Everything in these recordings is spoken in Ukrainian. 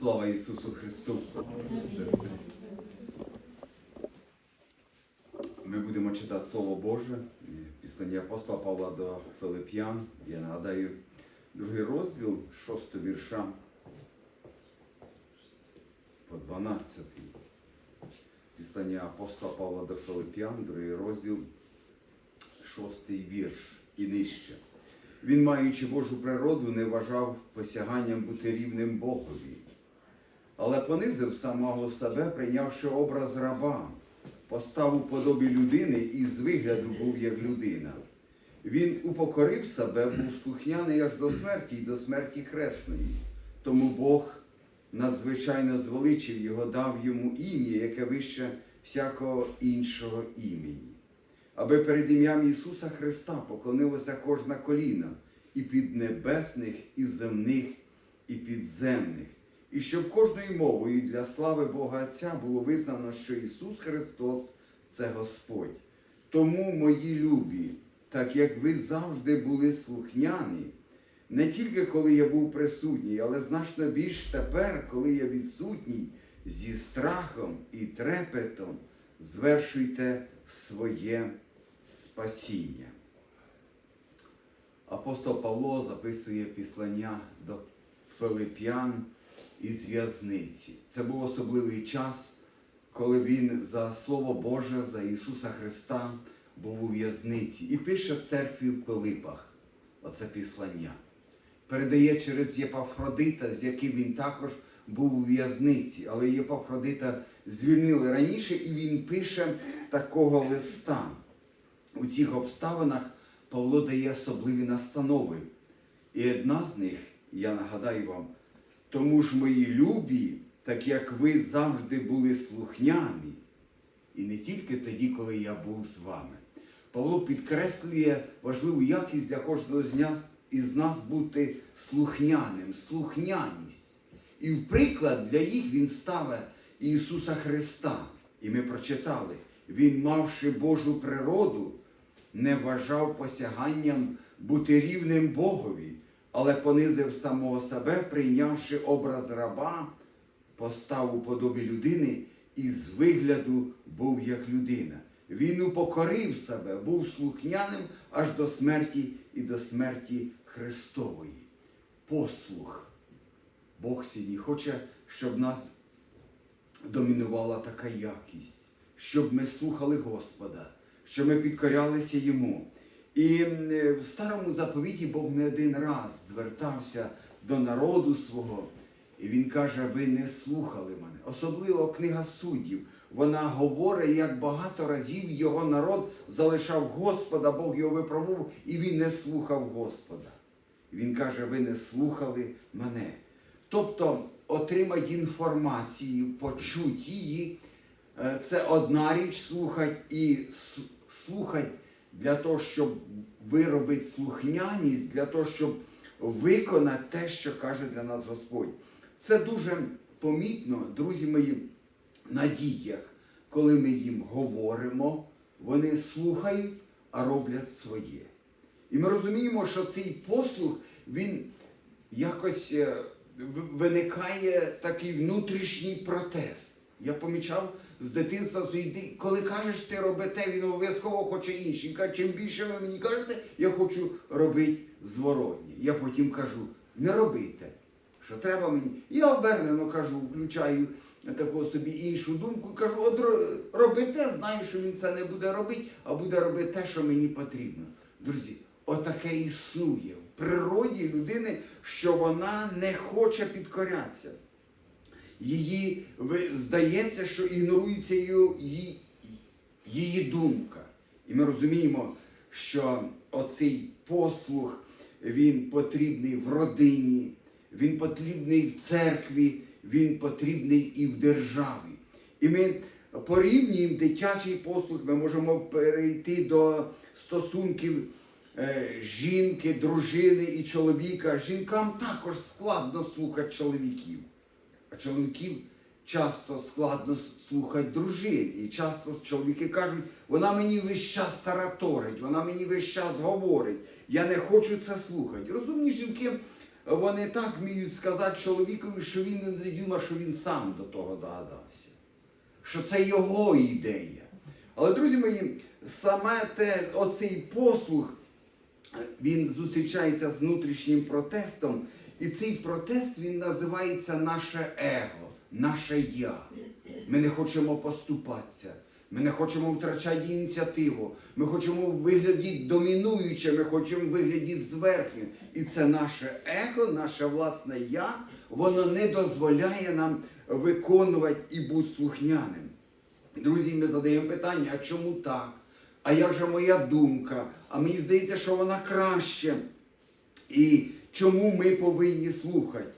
Слава Ісусу Христу. Ми будемо читати Слово Боже, післання апостола Павла до Филип'ян. Я нагадаю, другий розділ, шостого вірша по 12. Післання апостола Павла до Филип'ян, другий розділ, шостий вірш і нижче. Він, маючи Божу природу, не вважав посяганням бути рівним Богові, але понизив самого себе, прийнявши образ раба, постав у подобі людини і з вигляду був як людина. Він упокорив себе, був слухняний аж до смерті і до смерті хресної. Тому Бог надзвичайно звеличив його, дав йому ім'я, яке вище всякого іншого імені аби перед ім'ям Ісуса Христа поклонилося кожна коліна і піднебесних, і земних, і підземних, і щоб кожною мовою для слави Бога Отця було визнано, що Ісус Христос це Господь. Тому, мої любі, так як ви завжди були слухняні, не тільки коли я був присутній, але значно більш тепер, коли я відсутній, зі страхом і трепетом звершуйте своє спасіння. Апостол Павло записує післання до Филип'ян із в'язниці. Це був особливий час, коли він за Слово Боже, за Ісуса Христа був у в'язниці і пише церкві в Пилипах. Оце післання. Передає через Єпафродита, з яким він також був у в'язниці, але Єпафродита звільнили раніше, і він пише такого листа. У цих обставинах Павло дає особливі настанови. І одна з них, я нагадаю вам, тому ж мої любі, так як ви завжди були слухняні, і не тільки тоді, коли я був з вами. Павло підкреслює важливу якість для кожного із нас бути слухняним, слухняність. І в приклад для їх він ставить Ісуса Христа. І ми прочитали, Він, мавши Божу природу, не вважав посяганням бути рівним Богові, але понизив самого себе, прийнявши образ раба, постав у подобі людини і з вигляду був як людина. Він упокорив себе, був слухняним аж до смерті і до смерті Христової. Послух. Бог сьогодні хоче, щоб нас домінувала така якість, щоб ми слухали Господа, щоб ми підкорялися Йому. І в старому заповіті Бог не один раз звертався до народу свого, і Він каже: ви не слухали мене. Особливо книга суддів. Вона говорить, як багато разів його народ залишав Господа, Бог його випробував, і він не слухав Господа. Він каже: ви не слухали мене. Тобто отримати інформацію, почути її, це одна річ слухати і слухати для того, щоб виробити слухняність, для того, щоб виконати те, що каже для нас Господь. Це дуже помітно, друзі мої, на дітях, коли ми їм говоримо, вони слухають, а роблять своє. І ми розуміємо, що цей послух, він якось виникає такий внутрішній протест. Я помічав з дитинства свої, коли кажеш, ти роби те, він обов'язково хоче інше. Він каже, чим більше ви мені кажете, я хочу робити зворотні. Я потім кажу, не робите, що треба мені. Я обернено кажу, включаю таку собі іншу думку, кажу, от роби те, знаю, що він це не буде робити, а буде робити те, що мені потрібно. Друзі, отаке існує в природі людини, що вона не хоче підкорятися. Її здається, що ігнорується її, її думка. І ми розуміємо, що оцей послух, він потрібний в родині, він потрібний в церкві, він потрібний і в державі. І ми порівнюємо дитячий послух, ми можемо перейти до стосунків жінки, дружини і чоловіка. Жінкам також складно слухати чоловіків. А чоловіків часто складно слухати дружин. І часто чоловіки кажуть, вона мені весь час тараторить, вона мені весь час говорить. Я не хочу це слухати. Розумні жінки вони так вміють сказати чоловікові, що він не думав, що він сам до того догадався, що це його ідея. Але, друзі мої, саме те, оцей послух, він зустрічається з внутрішнім протестом, і цей протест він називається наше его, наше я. Ми не хочемо поступатися. Ми не хочемо втрачати ініціативу. Ми хочемо виглядати домінуюче, ми хочемо виглядати зверхньо. І це наше его, наше власне я, воно не дозволяє нам виконувати і бути слухняним. Друзі, ми задаємо питання, а чому так? А як же моя думка? А мені здається, що вона краще. І чому ми повинні слухати?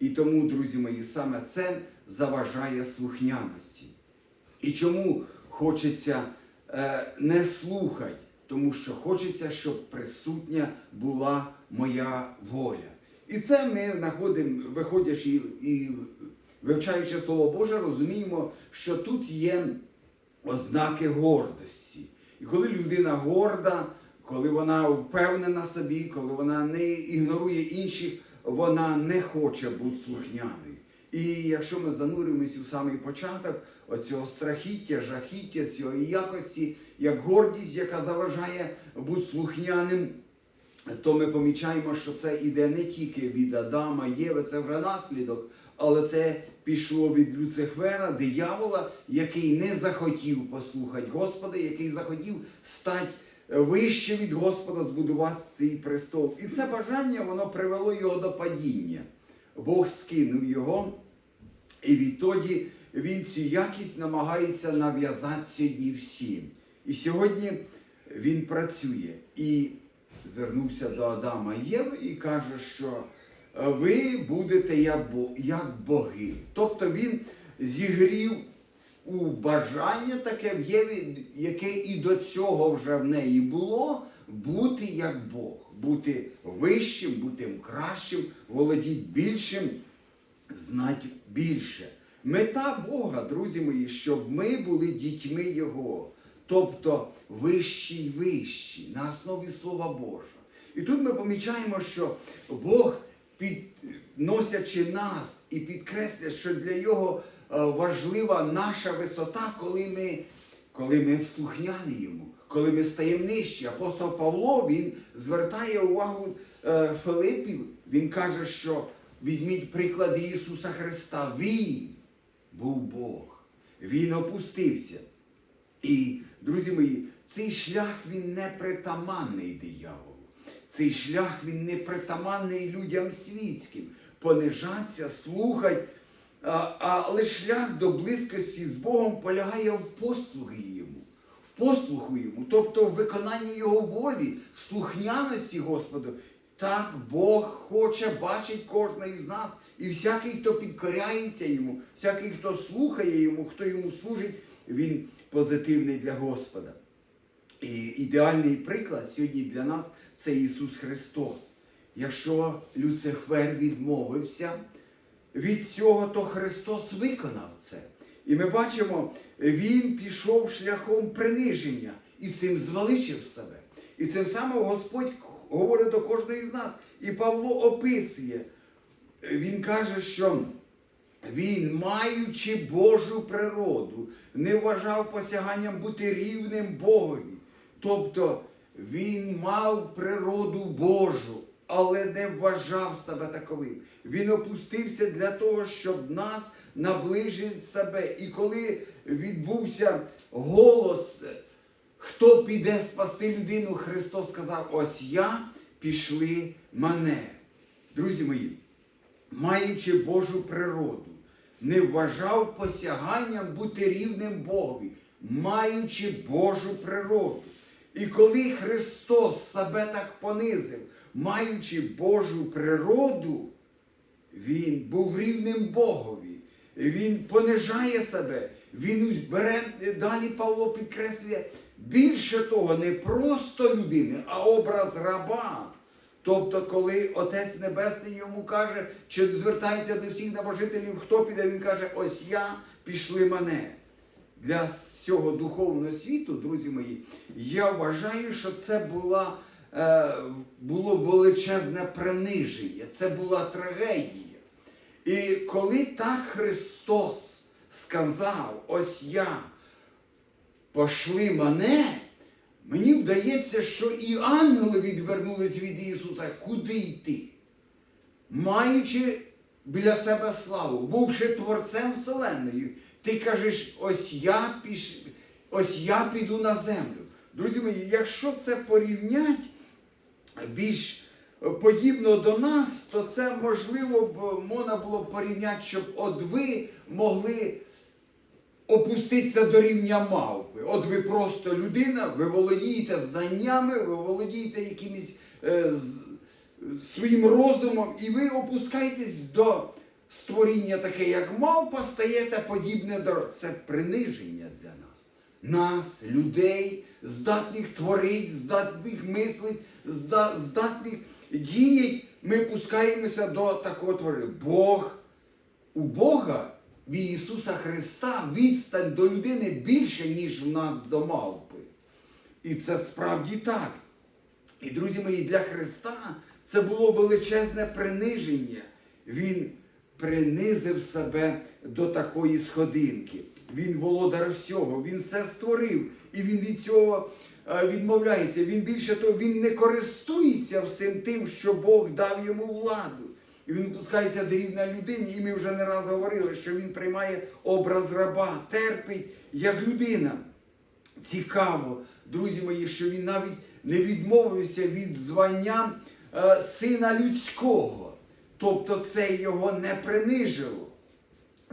І тому, друзі мої, саме це заважає слухняності. І чому хочеться е, не слухати? Тому що хочеться, щоб присутня була моя воля. І це ми знаходимо, виходячи і вивчаючи Слово Боже, розуміємо, що тут є ознаки гордості. І коли людина горда, коли вона впевнена собі, коли вона не ігнорує інших, вона не хоче бути слухняною. І якщо ми зануримося у самий початок оцього страхіття, жахіття, цієї якості, як гордість, яка заважає бути слухняним, то ми помічаємо, що це іде не тільки від Адама, Єви, це вже наслідок, але це пішло від Люцифера, диявола, який не захотів послухати Господа, який захотів стати вище від Господа, збудувати цей престол. І це бажання воно привело його до падіння. Бог скинув його, і відтоді він цю якість намагається нав'язати сьогодні всім. І сьогодні він працює і звернувся до Адама і Єви і каже, що ви будете як боги. Тобто він зігрів у бажання таке в Єві, яке і до цього вже в неї було, бути як Бог, бути вищим, бути кращим, володіти більшим, знати більше. Мета Бога, друзі мої, щоб ми були дітьми Його, тобто вищі й вищі, на основі Слова Божого. І тут ми помічаємо, що Бог, підносячи нас і підкреслює, що для Його важлива наша висота, коли ми, коли ми слухняні йому, коли ми стаємо нижчі. Апостол Павло він звертає увагу е, Филипів, він каже, що візьміть приклади Ісуса Христа. Він був Бог. Він опустився. І, друзі мої, цей шлях він не притаманний дияволу. Цей шлях він не притаманний людям світським. Понижаться, слухать. Але шлях до близькості з Богом полягає в послуги йому, в послуху йому, тобто в виконанні Його волі, в слухняності Господу. Так Бог хоче бачить кожного із нас. І всякий, хто підкоряється йому, всякий, хто слухає йому, хто йому служить, він позитивний для Господа. І ідеальний приклад сьогодні для нас це Ісус Христос. Якщо Люцифер відмовився від цього, то Христос виконав це. І ми бачимо, Він пішов шляхом приниження і цим звеличив себе. І цим самим Господь говорить до кожного з нас. І Павло описує. Він каже, що він, маючи Божу природу, не вважав посяганням бути рівним Богові. Тобто він мав природу Божу, але не вважав себе таковим. Він опустився для того, щоб нас наближити себе. І коли відбувся голос, хто піде спасти людину, Христос сказав: Ось я пішли мене. Друзі мої маючи Божу природу, не вважав посяганням бути рівним Богові, маючи Божу природу. І коли Христос себе так понизив, маючи Божу природу, Він був рівним Богові. Він понижає себе, він бере, далі Павло підкреслює, більше того, не просто людини, а образ раба. Тобто, коли Отець Небесний йому каже, чи звертається до всіх небожителів, хто піде, він каже, ось я пішли мене. Для цього духовного світу, друзі мої, я вважаю, що це була е, було величезне приниження, це була трагедія. І коли так Христос сказав, ось я, пошли мене, мені вдається, що і ангели відвернулись від Ісуса. Куди йти? Маючи біля себе славу, бувши творцем Вселенної, ти кажеш, ось я піш... ось я піду на землю. Друзі мої, якщо це порівнять більш подібно до нас, то це можливо б можна було порівняти, щоб ви могли опуститися до рівня мавпи. От ви просто людина, ви володієте знаннями, ви володієте якимось е, своїм розумом, і ви опускаєтесь до створіння таке, як мавпа, стаєте подібне до це приниження для нас. Нас, людей, здатних творити, здатних мислити, зда- здатних діяти, ми пускаємося до такого творення. Бог у Бога в Ісуса Христа відстань до людини більше, ніж в нас до мавпи. І це справді так. І, друзі мої, для Христа це було величезне приниження. Він принизив себе до такої сходинки. Він володар всього, він все створив, і він від цього відмовляється. Він більше того, він не користується всім тим, що Бог дав йому владу. І він пускається до рівня людині, і ми вже не раз говорили, що він приймає образ раба, терпить як людина. Цікаво, друзі мої, що він навіть не відмовився від звання е, сина людського. Тобто це його не принижило.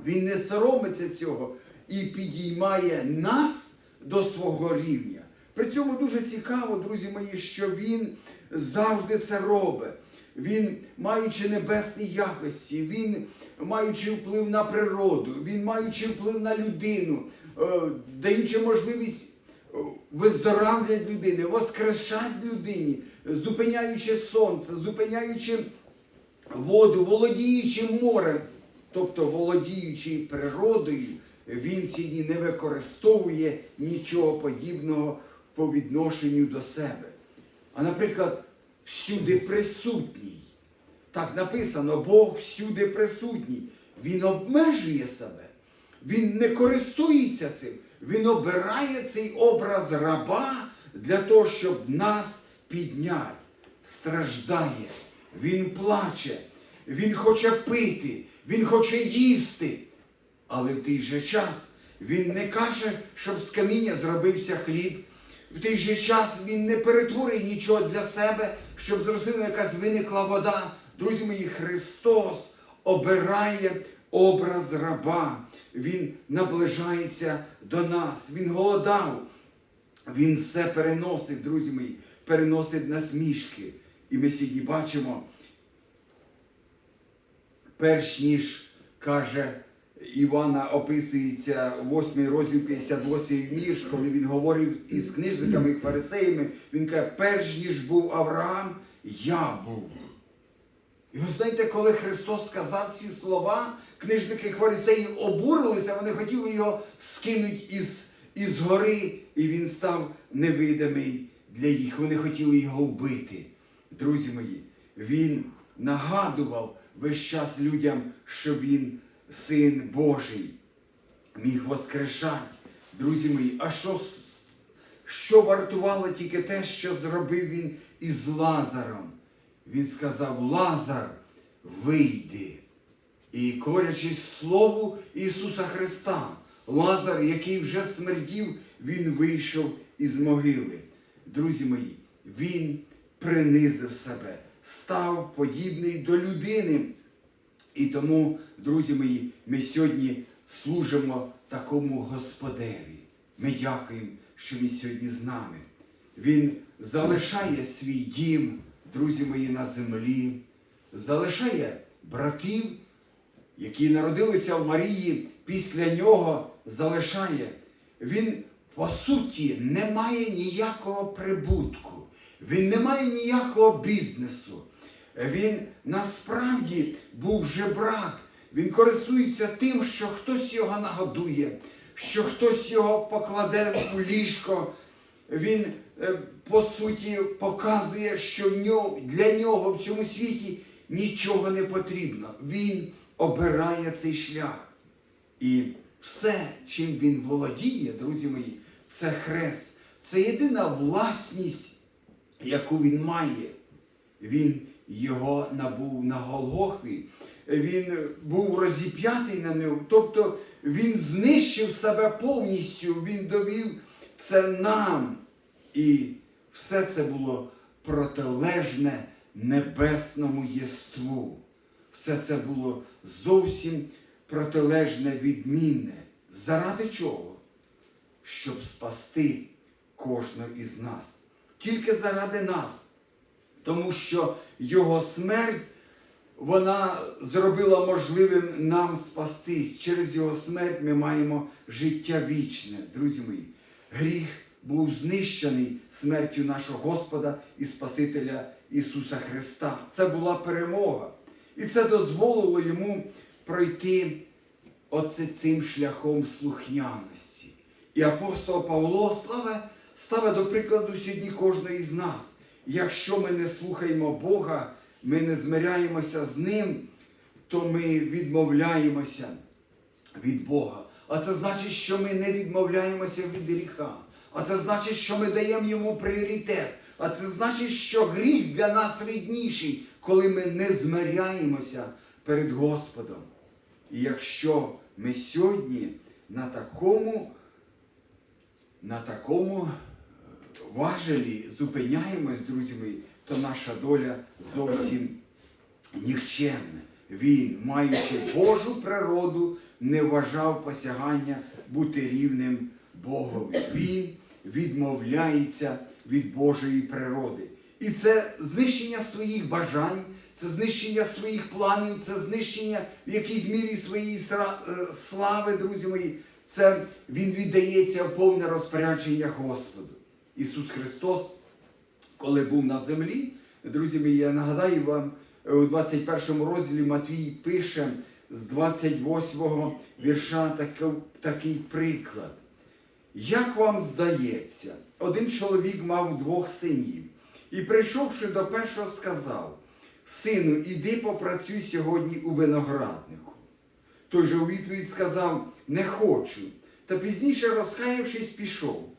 Він не соромиться цього і підіймає нас до свого рівня. При цьому дуже цікаво, друзі мої, що він завжди це робить. Він, маючи небесні якості, він маючи вплив на природу, він маючи вплив на людину, е, даючи можливість е, виздоравлювати людини, воскрешати людині, зупиняючи сонце, зупиняючи воду, володіючи морем, тобто володіючи природою, він сьогодні не використовує нічого подібного по відношенню до себе. А наприклад, всюди присутній. Так написано, Бог всюди присутній. Він обмежує себе. Він не користується цим. Він обирає цей образ раба для того, щоб нас підняти. Страждає, він плаче, він хоче пити, він хоче їсти. Але в той же час він не каже, щоб з каміння зробився хліб. В той же час він не перетворює нічого для себе, щоб з рослини якась виникла вода. Друзі мої, Христос обирає образ раба. Він наближається до нас. Він голодав. Він все переносить, друзі мої, переносить насмішки. І ми сьогодні бачимо, перш ніж каже Івана, описується 8 розділ 58 вірш, коли він говорив із книжниками і фарисеями, він каже, перш ніж був Авраам, я був. І ви знаєте, коли Христос сказав ці слова, книжники фарисеї обурилися, вони хотіли його скинути із, із гори, і він став невидимий для їх. Вони хотіли його вбити. Друзі мої, він нагадував весь час людям, що він син Божий, міг воскрешати. Друзі мої, а що, що вартувало тільки те, що зробив він із Лазаром? Він сказав: Лазар, вийди. І корячись Слову Ісуса Христа, Лазар, який вже смердів, він вийшов із могили. Друзі мої, він принизив себе, став подібний до людини. І тому, друзі мої, ми сьогодні служимо такому Господеві. Ми дякуємо, що Він сьогодні з нами. Він залишає свій дім, друзі мої, на землі, залишає братів, які народилися в Марії, після нього залишає. Він, по суті, не має ніякого прибутку, він не має ніякого бізнесу. Він насправді був жебрак. Він користується тим, що хтось його нагодує, що хтось його покладе у ліжко. Він е, по суті, показує, що для нього в цьому світі нічого не потрібно. Він обирає цей шлях. І все, чим він володіє, друзі мої, це хрест. Це єдина власність, яку він має. Він його набув на Голгофі. Він був розіп'ятий на ньому. Тобто він знищив себе повністю, він довів це нам. І все це було протилежне небесному єству. Все це було зовсім протилежне, відмінне. Заради чого? Щоб спасти кожного із нас. Тільки заради нас. Тому що Його смерть вона зробила можливим нам спастись. Через Його смерть ми маємо життя вічне, друзі мої. Гріх був знищений смертю нашого Господа і Спасителя Ісуса Христа. Це була перемога. І це дозволило йому пройти оце цим шляхом слухняності. І апостол Павло ставить, ставить до прикладу сьогодні кожного із нас. Якщо ми не слухаємо Бога, ми не змиряємося з Ним, то ми відмовляємося від Бога. А це значить, що ми не відмовляємося від гріха. А це значить, що ми даємо йому пріоритет. А це значить, що гріх для нас рідніший, коли ми не змиряємося перед Господом. І якщо ми сьогодні на такому, на такому важелі зупиняємось, друзі мої, то наша доля зовсім нікчемна. Він, маючи Божу природу, не вважав посягання бути рівним Богові. Він відмовляється від Божої природи. І це знищення своїх бажань, це знищення своїх планів, це знищення в якійсь мірі своєї е, слави, друзі мої. Це він віддається в повне розпорядження Господу. Ісус Христос, коли був на землі, друзі мої, я нагадаю вам, е, у 21 розділі Матвій пише з 28 вірша такий, приклад. Як вам здається, один чоловік мав двох синів, і прийшовши до першого, сказав: Сину, іди попрацюй сьогодні у винограднику. Той же у відповідь сказав: Не хочу. Та пізніше, розкаявшись, пішов.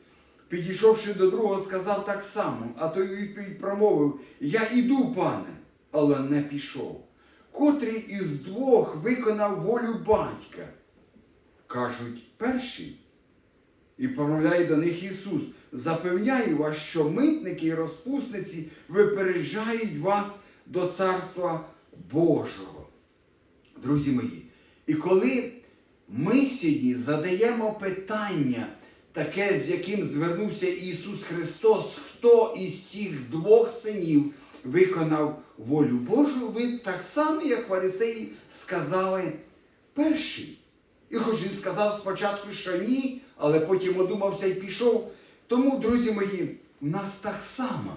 Підійшовши до другого, сказав так само, а той промовив: Я іду, пане, але не пішов. Котрий із двох виконав волю батька? Кажуть, перший. І промовляє до них Ісус, запевняю вас, що митники і розпусниці випереджають вас до Царства Божого. Друзі мої, і коли ми сьогодні задаємо питання, таке, з яким звернувся Ісус Христос, хто із цих двох синів виконав волю Божу, ви так само, як фарисеї, сказали перший. І хоч він сказав спочатку, що ні, але потім одумався і пішов. Тому, друзі мої, у нас так само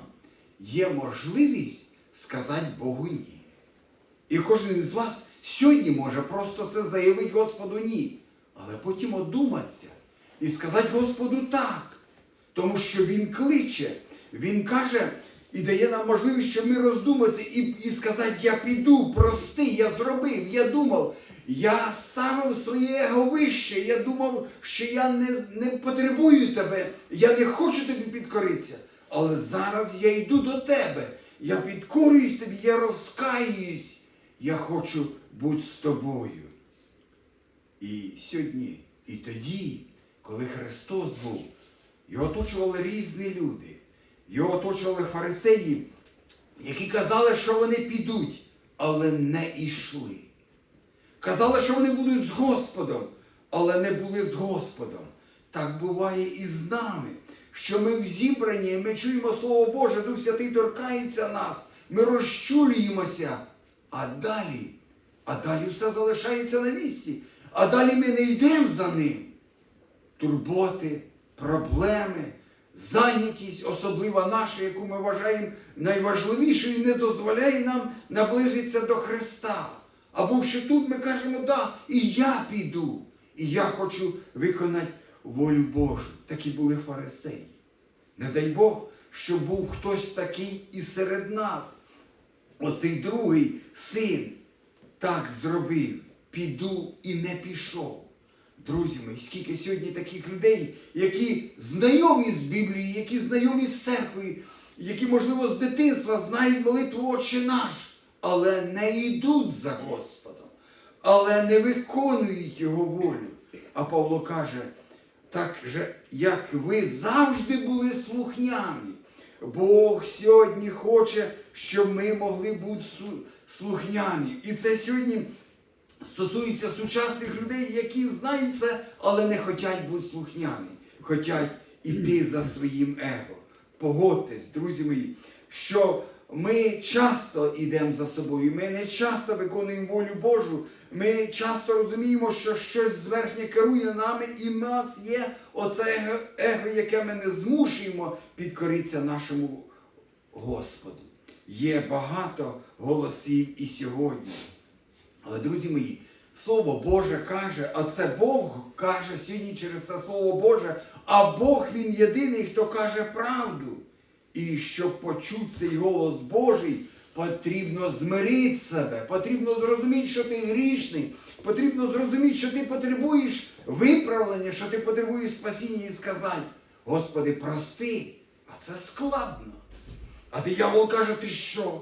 є можливість сказати Богу ні. І кожен із вас сьогодні може просто це заявити Господу ні. Але потім одуматися і сказати Господу так. Тому що Він кличе, Він каже і дає нам можливість, щоб ми роздуматися і, і сказати, я піду, прости, я зробив, я думав, я ставив своє его вище, я думав, що я не, не потребую тебе, я не хочу тобі підкоритися. Але зараз я йду до тебе, я підкорююсь тобі, я розкаююсь, я хочу бути з тобою. І сьогодні, і тоді, коли Христос був, його оточували різні люди, його оточували фарисеї, які казали, що вони підуть, але не йшли. Казали, що вони будуть з Господом, але не були з Господом. Так буває і з нами, що ми в зібранні, ми чуємо Слово Боже, Дух Святий торкається нас, ми розчулюємося, а далі, а далі все залишається на місці, а далі ми не йдемо за ним. Турботи, проблеми, зайнятість, особлива наша, яку ми вважаємо найважливішою, не дозволяє нам наблизитися до Христа. А бувши тут, ми кажемо, да, і я піду, і я хочу виконати волю Божу. Такі були фарисеї. Не дай Бог, що був хтось такий і серед нас. Оцей другий син так зробив, піду і не пішов. Друзі мої, скільки сьогодні таких людей, які знайомі з Біблією, які знайомі з церквою, які, можливо, з дитинства знають молитву Отче наш, але не йдуть за Господом, але не виконують Його волю. А Павло каже, так же, як ви завжди були слухняні, Бог сьогодні хоче, щоб ми могли бути слухняні. І це сьогодні стосується сучасних людей, які знають це, але не хочуть бути слухняні, хочуть іти за своїм его. Погодьтесь, друзі мої, що ми часто йдемо за собою, ми не часто виконуємо волю Божу, ми часто розуміємо, що щось зверхнє керує нами, і в нас є оце его, яке ми не змушуємо підкоритися нашому Господу. Є багато голосів і сьогодні. Але, друзі мої, Слово Боже каже, а це Бог каже сьогодні через це Слово Боже, а Бог Він єдиний, хто каже правду. І щоб почути цей голос Божий, потрібно змирити себе, потрібно зрозуміти, що ти грішний, потрібно зрозуміти, що ти потребуєш виправлення, що ти потребуєш спасіння і сказати, Господи, прости, а це складно. А диявол каже, ти що?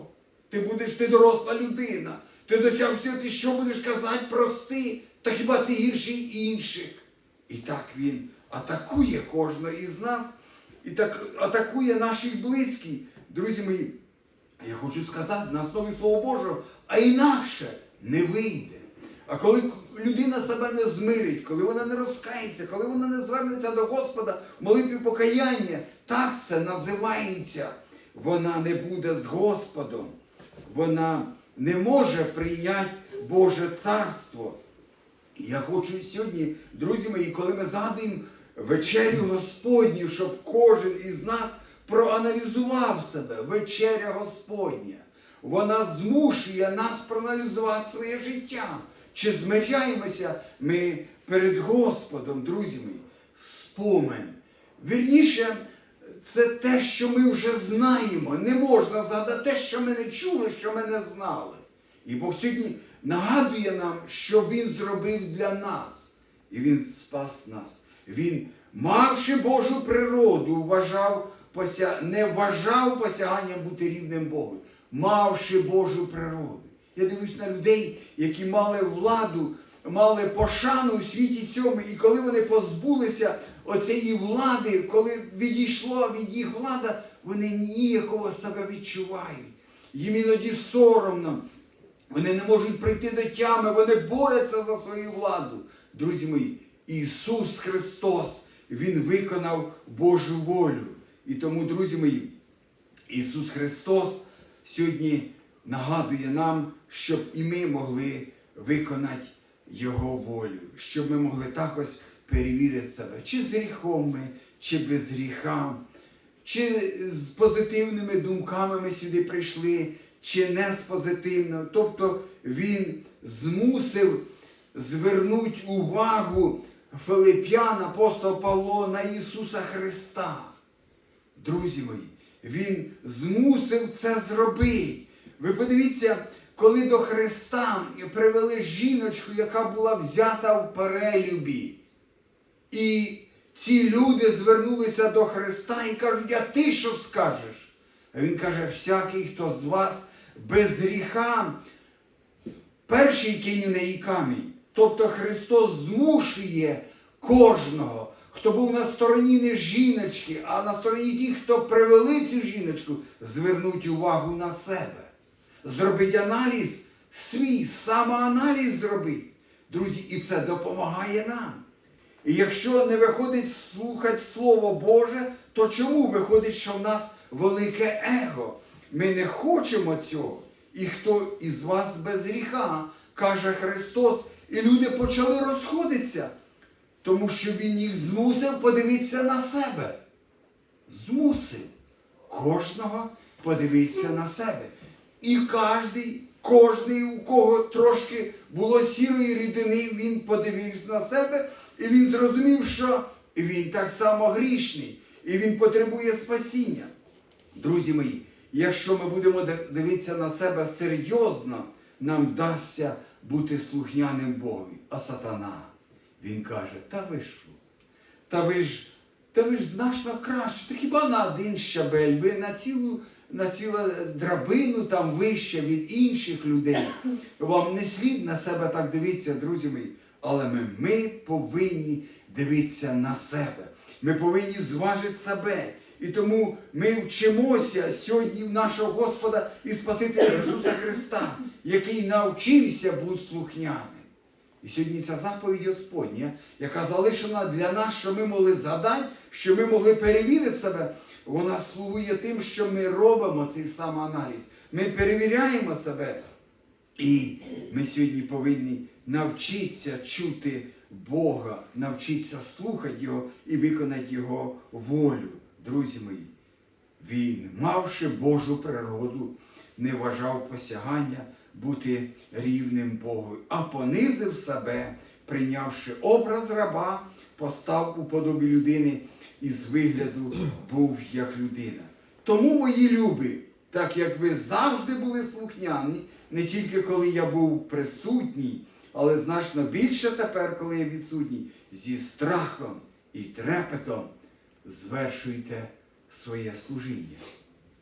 Ти будеш ти доросла людина. Ти досяг всього, ти що будеш казати прости, та хіба ти гірший інших? І так він атакує кожного із нас, і так атакує наших близьких. Друзі мої, я хочу сказати на основі Слова Божого, а інакше не вийде. А коли людина себе не змирить, коли вона не розкається, коли вона не звернеться до Господа в молитві покаяння, так це називається. Вона не буде з Господом. Вона не може прийняти Боже царство. Я хочу сьогодні, друзі мої, коли ми згадуємо вечерю Господню, щоб кожен із нас проаналізував себе. Вечеря Господня. Вона змушує нас проаналізувати своє життя. Чи змиряємося ми перед Господом, друзі мої? Спомин. Вірніше, це те, що ми вже знаємо. Не можна згадати те, що ми не чули, що ми не знали. І Бог сьогодні нагадує нам, що Він зробив для нас. І Він спас нас. Він, мавши Божу природу, вважав, не вважав посяганням бути рівним Богу, мавши Божу природу. Я дивлюсь на людей, які мали владу, мали пошану у світі цьому, і коли вони позбулися оцієї влади, коли відійшла від їх влада, вони ніякого себе відчувають. Їм іноді соромно. Вони не можуть прийти до тями, вони борються за свою владу. Друзі мої, Ісус Христос, Він виконав Божу волю. І тому, друзі мої, Ісус Христос сьогодні нагадує нам, щоб і ми могли виконати Його волю, щоб ми могли також перевірити себе, чи з гріхом ми, чи без гріха, чи з позитивними думками ми сюди прийшли, чи не з позитивним. Тобто Він змусив звернути увагу Филип'ян, апостол Павло на Ісуса Христа. Друзі мої, Він змусив це зробити. Ви подивіться, коли до Христа привели жіночку, яка була взята в перелюбі. І ці люди звернулися до Христа і кажуть, а ти що скажеш? А він каже, всякий, хто з вас без гріха, перший кинь у неї камінь. Тобто Христос змушує кожного, хто був на стороні не жіночки, а на стороні тих, хто привели цю жіночку, звернуть увагу на себе. Зробить аналіз свій, самоаналіз зробить. Друзі, і це допомагає нам. І якщо не виходить слухати Слово Боже, то чому виходить, що в нас велике его? Ми не хочемо цього. І хто із вас без гріха, каже Христос, і люди почали розходитися, тому що Він їх змусив подивитися на себе. Змусив кожного подивитися на себе. І кожний, кожний, у кого трошки було сірої рідини, він подивився на себе, і він зрозумів, що він так само грішний, і він потребує спасіння. Друзі мої, якщо ми будемо дивитися на себе серйозно, нам вдасться бути слухняним Богові. А сатана, він каже, та ви що? Та ви ж, та ви ж значно краще. Та хіба на один щабель, ви на цілу, на цілу драбину там вище від інших людей. Вам не слід на себе так дивитися, друзі мої. Але ми, ми повинні дивитися на себе. Ми повинні зважити себе. І тому ми вчимося сьогодні в нашого Господа і Спасителя Ісуса Христа, який навчився бути слухняним. І сьогодні ця заповідь Господня, яка залишена для нас, що ми могли згадати, що ми могли перевірити себе, вона слугує тим, що ми робимо цей самоаналіз. Ми перевіряємо себе. І ми сьогодні повинні навчитися чути Бога, навчитися слухати Його і виконати Його волю, друзі мої. Він, мавши Божу природу, не вважав посягання бути рівним Богу, а понизив себе, прийнявши образ раба, постав у подобі людини і з вигляду був як людина. Тому, мої любі, так як ви завжди були слухняні, не тільки коли я був присутній, але значно більше тепер, коли я відсутній, зі страхом і трепетом звершуйте своє служіння.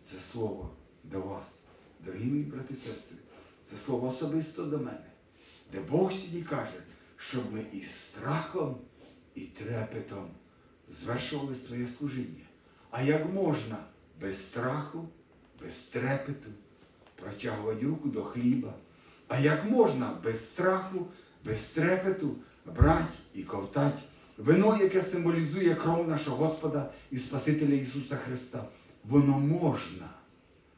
Це слово до вас, дорогі мої брати і сестри. Це слово особисто до мене, де Бог сьогодні каже, щоб ми із страхом і трепетом звершували своє служіння. А як можна без страху, без трепету протягувати руку до хліба? А як можна без страху, без трепету брати і ковтати вино, яке символізує кров нашого Господа і Спасителя Ісуса Христа? Воно можна,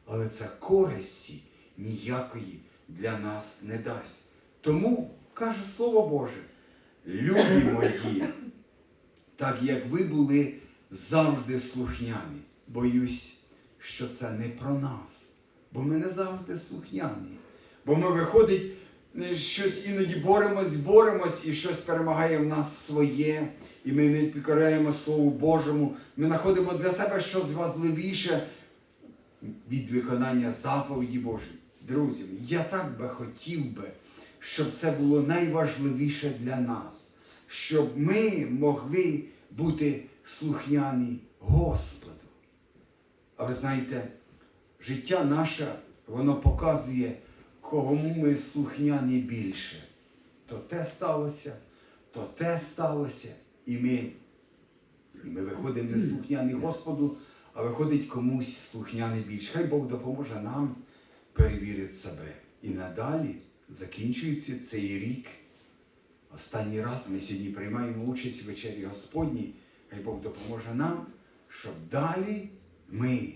але це користі ніякої для нас не дасть. Тому каже Слово Боже, любі мої, так як ви були завжди слухняні. Боюсь, що це не про нас, бо ми не завжди слухняні. Бо ми виходить, е, щось іноді боремось, боремось, і щось перемагає в нас своє, і ми не підкоряємо Слову Божому. Ми знаходимо для себе щось важливіше від виконання заповіді Божої. Друзі, я так би хотів би, щоб це було найважливіше для нас, щоб ми могли бути слухняні Господу. А ви знаєте, життя наше, воно показує, кому ми слухняні більше. То те сталося, то те сталося, і ми, ми виходимо не слухняні Господу, а виходить комусь слухняний більше. Хай Бог допоможе нам перевірити себе. І надалі закінчується цей рік. Останній раз ми сьогодні приймаємо участь в вечері Господній. Хай Бог допоможе нам, щоб далі ми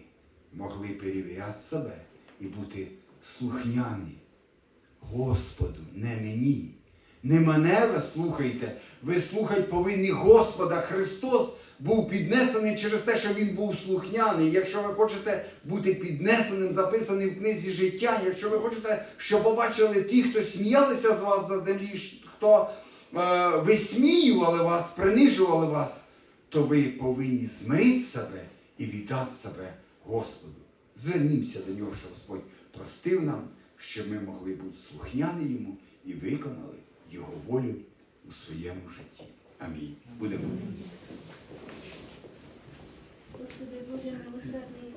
могли перевіряти себе і бути слухняні Господу, не мені. Не мене ви слухайте, ви слухати повинні Господа. Христос був піднесений через те, що Він був слухняний. Якщо ви хочете бути піднесеним, записаним в книзі життя, якщо ви хочете, щоб побачили ті, хто сміялися з вас на землі, хто е, висміювали вас, принижували вас, то ви повинні змирити себе і віддати себе Господу. Звернімося до нього, що Господь простив нам, щоб ми могли бути слухняні йому і виконали його волю у своєму житті. Амінь. Будемо. Господи Боже милосердний,